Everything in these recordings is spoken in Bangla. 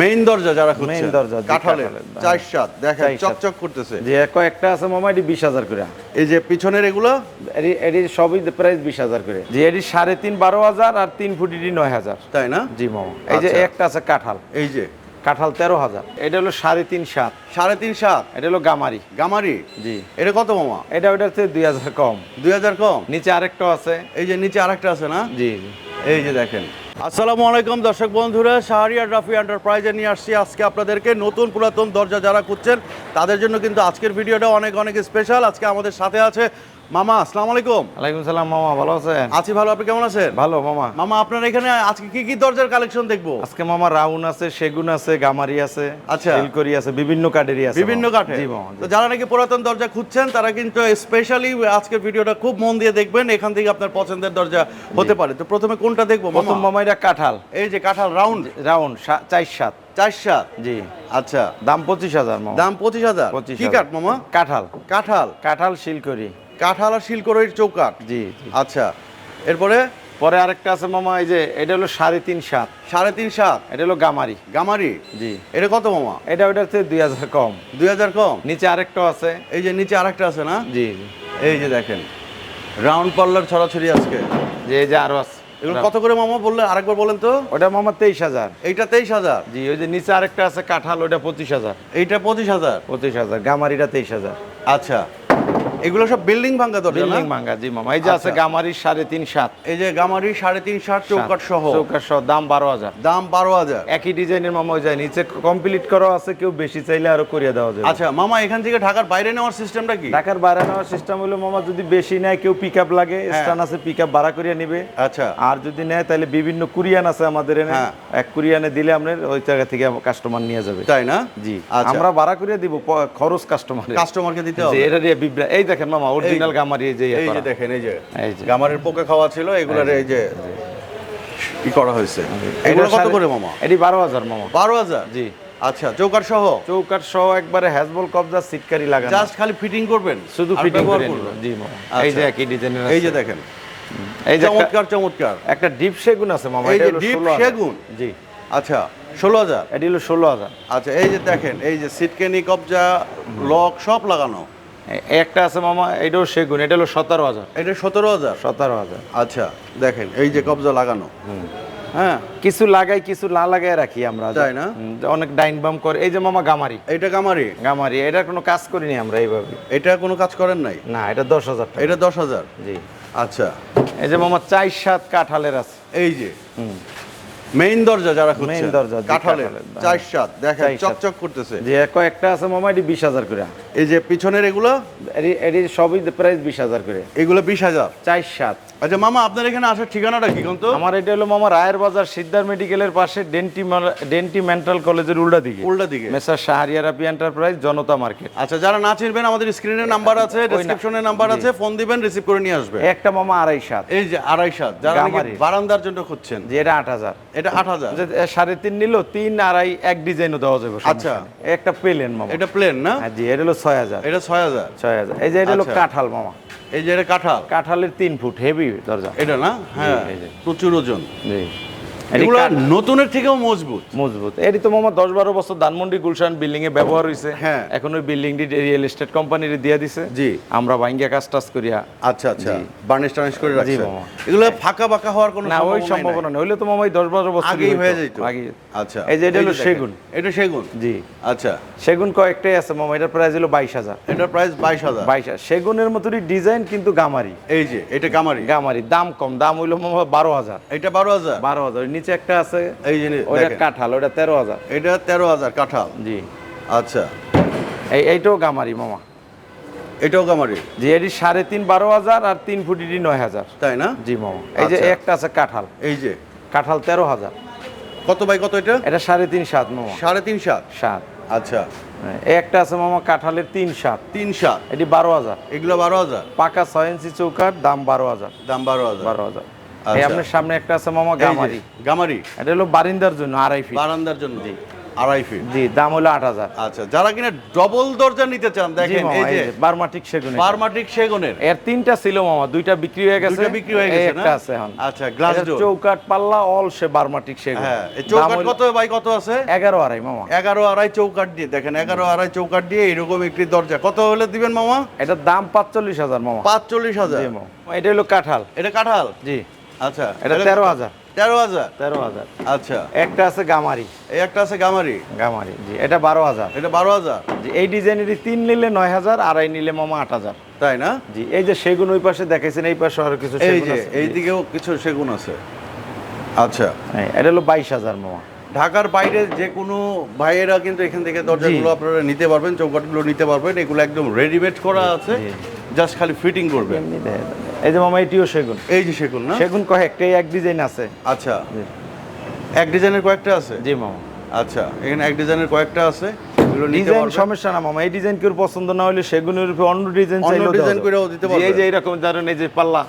মেইন দরজা যারা খুঁজছেন Main দরজা, কাঁঠালের। কাঁঠালের, হ্যাঁ। চার সাত দেখেন চকচক করতেছে। যে কয়েকটা আছে মামা এটি বিশ হাজার করে। এই যে পিছনের এগুলো? এটি সবই প্রাইস বিশ হাজার করে। যে তিন বারো হাজার আর তিন ফুট এটি নয় হাজার। তাই না? জি মামা। এই যে আচ্ছা। একটা আছে কাঁঠাল। এই যে। কাঁঠাল তেরো হাজার। এটা হলো সাড়ে তিন সাত। সাড়ে তিন সাত? এটা হলো গামারি। গামারি? জি। এটা কত মামা? এটা ওটার থেকে দুই হাজার কম। দুই হাজার কম? নিচে আরেকটা আছে। এই যে নিচে আরেকটা আছে না? জি। এই যে দেখেন। আসসালামু আলাইকুম দর্শক বন্ধুরা, শাহরিয়ার রাফি এন্টারপ্রাইজে নিয়ে আসছি আজকে আপনাদেরকে। নতুন পুরাতন দরজা যারা খুঁজছেন, তাদের জন্য কিন্তু আজকের ভিডিওটা অনেক অনেক স্পেশাল আজকে আমাদের সাথে আছে মামা আসসালামু আলাইকুম ওয়ালাইকুম সালাম মামা ভালো আছেন? আছি ভালো আপনি কেমন আছেন? ভালো মামা। মামা আপনার এখানে আজকে কি কি দরজার কালেকশন দেখব? আজকে মামা রাউন আছে সেগুন আছে গামারি আছে আচ্ছা। সিলকরি আছে বিভিন্ন কাঠেরই আছে বিভিন্ন। কাঠে জি মামা তো যারা নাকি পুরাতন দরজা খুঁজছেন তারা কিন্তু স্পেশালি আজকের ভিডিওটা খুব মন দিয়ে দেখবেন এখান থেকে আপনার পছন্দের দরজা হতে পারে। তো প্রথমে কোনটা দেখব প্রথম মামা মামা এটা কাঁঠাল। এই যে কাঁঠাল রাউন্ড? রাউন্ড চার সাত। চার সাত? জি। আচ্ছা। দাম পঁচিশ হাজার দাম পঁচিশ হাজার? পঁচিশ কি কাঠ মামা? কাঁঠাল। কাঁঠাল। কাঁঠাল শিলকরি। কাঁঠাল আর শিলকরের চৌকাঠ? জি জি। আচ্ছা এরপরে? পরে আরেকটা আছে মামা এই যে এটা হলো সাড়ে তিন সাত। সাড়ে তিন সাত? এটা হলো গামারি। গামারি? জি। এটা কত মামা? এটা ওটার থেকে দুই হাজার কম। দুই হাজার কম? নিচে আরেকটা আছে। এই যে নিচে আরেকটা আছে না? জি জি। এই যে দেখেন রাউন্ড পাল্লার ছড়াছড়ি আজকে। যে এই যে আরও আছে। এগুলো কত করে মামা বললেন আরেকবার বলেন তো? ওটা মামা তেইশ হাজার। এইটা তেইশ হাজার? জি ওই যে নিচে আরেকটা আছে কাঁঠাল ওটা পঁচিশ হাজার। এইটা পঁচিশ হাজার? পঁচিশ হাজার গামারিটা তেইশ হাজার। আচ্ছা। এগুলো সব বিল্ডিং ভাঙ্গা দরজা বিল্ডিং ভাঙ্গা জি মামা। এই যে আছে আচ্ছা। গামারি সাড়ে তিন সাত। এই যে গামারি সাড়ে তিন ষাট চৌকাঠ সহ। চৌকাঠ সহ দাম বারো হাজার। দাম বারো হাজার। একই ডিজাইনের মামা ওই যায় নিচে কমপ্লিট করা আছে কেউ বেশি চাইলে আরও করিয়ে দেওয়া যাবে। আচ্ছা মামা এখান থেকে ঢাকার বাইরে নেওয়ার সিস্টেমটা কি? ঢাকার ভাড়া নেওয়ার সিস্টেম হলো মামা যদি বেশি নেয় কেউ পিক আপ লাগে স্থান আছে পিক আপ ভাড়া করিয়ে নিবে। আচ্ছা। আর যদি নেয় তাহলে বিভিন্ন কুরিয়ান আছে আমাদের এনে হ্যাঁ। এক কুরিয়ানে দিলে আপনার ওই জায়গা থেকে কাস্টমার নিয়ে যাবে। তাই না? জি। আচ্ছা। আমরা ভাড়া করিয়ে দিব খরচ কাস্টমার কাস্টমারকে দিতে হবে। এটা দিয়ে এই দেখেন মামা অরিজিনাল গামারি এই যে ইয়ে এই যে দেখেন এই যে গামারের পোকা খাওয়া ছিল এগুলোর এই যে। কি করা হয়েছে। এগুলো এটা কত করে মামা? এটি বারো হাজার মামা। বারো হাজার? জি। আচ্ছা চৌকার সহ? চৌকাট সহ একবারে হ্যাজবল কবজা সিটকারি লাগানো। জাস্ট খালি ফিটিং করবেন? শুধু ফিটিং করবেন। জি মামা। আচ্ছা। এই যে একই ডিজাইনের এই যে দেখেন। এই যে চমৎকার চমৎকার। একটা ডিপ সেগুন আছে মামা। এই যে 16,000 সেগুন? জি। আচ্ছা ষোলো হাজার? এটি হলো ষোলো হাজার। আচ্ছা এই যে দেখেন এই যে সিটকেনি কবজা লক সব লাগানো। একটা আছে মামা এটাও সেগুন এটা হলো সতেরো হাজার। এটা সতেরো হাজার? সতেরো হাজার। আচ্ছা দেখেন এই যে কবজা লাগানো। হ্যাঁ? কিছু লাগাই কিছু না লাগাই রাখি আমরা। তাই না? অনেক ডাইন বাম করে এই যে মামা গামারি। এইটা গামারি? গামারি এটা কোনো কাজ করিনি আমরা এইভাবে। এটা কোনো কাজ করেন নাই? না এটা দশ হাজার এটা দশ হাজার? জি। আচ্ছা। এই যে মামা চার সাত কাঠালের আছে। এই যে। মেইন দরজা যারা খুঁজছেন Main দরজা, কাঁঠালের। কাঁঠালের, সাত দেখেন চকচক করতেছে। যে কয়েকটা আছে মামা এটি বিশ হাজার করে। এই যে পিছনের এগুলো? এটি- সবই প্রাইস বিশ হাজার করে। এগুলো বিশ হাজার। চার সাত। আচ্ছা মামা আপনার এখানে আসার ঠিকানাটা কি কোন তো? আমার এটা হলো মামা রায়ের বাজার সিদ্ধার মেডিকেলের পাশে ডেন্টি ডেন্টি মেন্টাল কলেজের উল্টা দিকে। উল্টা দিকে। Messrs Shahriar Rapi enterprise Janata market. আচ্ছা যারা না চিনবেন আমাদের স্ক্রিনে নাম্বার আছে ডেসক্রিপশনে নাম্বার আছে ফোন দিবেন রিসিভ করে নিয়ে আসবে। একটা মামা আড়াই সাত। এই যে আড়াই সাত যারা বারান্দার জন্য খুঁজছেন। যে এটা আট হাজার। এটা আট হাজার। সাড়ে তিন নিল তিন আড়াই এক ডিজাইনও দেওয়া যাবে আচ্ছা। একটা প্লেন মামা। এটা প্লেন না? হ্যাঁ জি এটা হলো ছয় হাজার। এটা ছয় হাজার। ছয় হাজার। এই যে এটা হলো আচ্ছা। কাঁঠাল মামা। এই যে এটা কাঁঠাল? কাঁঠালের তিন ফুট হেভি দরজা। এটা না? হ্যাঁ। প্রচুর ওজন। জি। এগুলো নতুনের থেকেও মজবুত। মজবুত। এটি তো মামা দশ বারো বছর ধানমন্ডি গুলশান বিল্ডিং এ ব্যবহার হয়েছে হ্যাঁ। এখন ওই বিল্ডিংটি রিয়েল এস্টেট কোম্পানির দিয়ে দিছে। জি। আমরা ভাঙ্গিয়া কাজ টাজ করিয়া আচ্ছা আচ্ছা। বার্নিশ টার্নিশ করে রাখছে। মামা। এগুলো ফাঁকা বাঁকা হওয়ার কোনো না ওই সম্ভাবনা নেই। হইলে তো মামা ওই দশ বারো বছর আগেই হয়ে যেত আগে আচ্ছা। এই যে এটা হলো সেগুন। এটা সেগুন। জি। আচ্ছা। সেগুন কয়েকটাই আছে মামা এটার প্রাইস হলো বাইশ হাজার। এটার প্রাইস বাইশ হাজার। বাইশ হাজার। সেগুনের মতোই ডিজাইন কিন্তু গামারি। এই যে এটা কামারি গামারি। দাম কম। দাম হইল মামা বারো হাজার। এটা বারো হাজার। বারো হাজার। নিচে একটা আছে এই যে ওইটা কাঁঠাল ওটা তেরো হাজার। এটা তেরো হাজার কাঁঠাল? জি। আচ্ছা। এই এইটাও গামারি মামা। এটাও কামারি জি এটি সাড়ে তিন বারো হাজার আর তিন ফুট এটি নয় হাজার। তাই না? জি মামা। এই যে আচ্ছা। একটা আছে কাঁঠাল। এই যে। কাঁঠাল তেরো হাজার। কত বাই কত এটা? এটা সাড়ে তিন সাত মামা। সাড়ে তিন সাত? সাত। আচ্ছা। একটা আছে মামা কাঁঠালের তিন সাত। তিন সাত। এটি বারো হাজার। এগুলো বারো হাজার? পাকা ছয় ইঞ্চি চৌকার দাম বারো হাজার। দাম বারো হাজার। বারো হাজার। এই আচ্ছা। আপনার সামনে একটা আছে মামা গামারি। গামারি। এটা হলো বারিন্দার জন্য আড়াই ফিট বারান্দার জন্য? আড়াই ফিট জি দাম হলো আট হাজার। আচ্ছা যারা কিনা ডবল দরজা নিতে চান দেখেন এই যে বারমাটিক সেগুন বারমাটিক সেগুনের। এর তিনটা ছিল মামা দুইটা বিক্রি হয়ে গেছে। দুইটা বিক্রি হয়ে গেছে একটা আছে এখন। আচ্ছা, এটা door। চৌকাট পাল্লা অল সে বারমাটিক সেগুন। হ্যাঁ এই চৌকাট কত বাই কত আছে? এগারো আড়াই মামা। এগারো আড়াই চৌকাট দিয়ে দেখেন এগারো আড়াই চৌকাট দিয়ে এরকম একটি দরজা। কত হলে দিবেন মামা? এটার দাম পাঁচচল্লিশ হাজার মামা। পাঁচচল্লিশ হাজার। জি মামা। এটা হলো কাঁঠাল। এটা কাঁঠাল? জি। আচ্ছা এটা তেরো হাজার। তেরো হাজার? তেরো হাজার। আচ্ছা। একটা আছে গামারি। এই একটা আছে গামারি? গামারি জি এটা বারো হাজার। এটা বারো হাজার? জি এই ডিজাইনেরই তিন নিলে নয় হাজার আড়াই নিলে মামা আট হাজার। তাই না? জি এই যে সেগুন ওই পাশে দেখাইছেন এই পাশে আরও কিছু এই যে এইদিকেও কিছু সেগুন আছে। আচ্ছা। হ্যাঁ, এটা হলো বাইশ হাজার মামা। ঢাকার বাইরে যে কোনো ভাইয়েরা কিন্তু এখান থেকে দরজাগুলো আপনারা নিতে পারবেন চৌকাটগুলো নিতে পারবেন এগুলো একদম রেডিমেড করা আছে। জাস্ট খালি ফিটিং যাবে। এই যে মামা এটিও সেগুন। এই যে সেগুন না? সেগুন কয়েকটাই এক ডিজাইন আছে। আচ্ছা। এক ডিজাইনের কয়েকটা আছে? জি মামা। আচ্ছা এখানে এক ডিজাইনের কয়েকটা আছে ডিজাইন সমস্যা না মামা এই ডিজাইন কেউ পছন্দ না হলে সেগুনের উপরে অন্য ডিজাইন design design করেও দিতে পারবে। এই যে এরকম ধরেন এই যে পাল্লা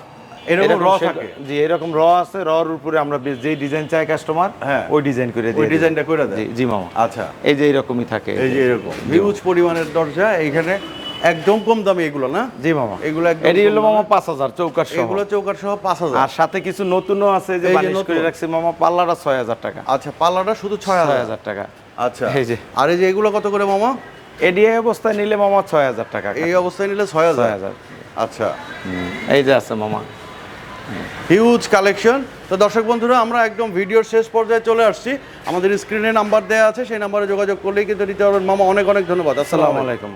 এরকম র থাকে? জি এরকম র আছে রর উপরে আমরা যেই ডিজাইন চাই কাস্টমার হ্যাঁ। ওই ডিজাইন করে ওই দিই ডিজাইনটা করে দেয়। জি জি মামা। আচ্ছা। এই যে এরকমই থাকে। এই যে এরকম। হিউজ পরিমাণের দরজা এইখানে একদম কম দামি এগুলো না? জি মামা। এগুলো একদম এটি হলো মামা পাঁচ হাজার চৌকার সহ। এগুলো চৌকাট সহ পাঁচ হাজার। আর সাথে কিছু নতুনও আছে যে এই করে রাখছি মামা পাল্লাটা ছয় হাজার টাকা। আচ্ছা পাল্লাটা শুধু ছয় হাজার। টাকা। আচ্ছা। এই যে। আর এই যে এগুলো কত করে মামা? এডিএ অবস্থায় নিলে মামা ছয় হাজার টাকা। এই অবস্থায় নিলে ছয় হাজার। হাজার। আচ্ছা। এই যে আছে মামা। হিউজ কালেকশন তো দর্শক বন্ধুরা আমরা একদম ভিডিওর শেষ পর্যায়ে চলে আসছি। আমাদের স্ক্রিনে নাম্বার দেওয়া আছে সেই নাম্বারে যোগাযোগ করলেই কিন্তু নিতে পারবেন। মামা অনেক অনেক ধন্যবাদ। আসসালামু আলাইকুম।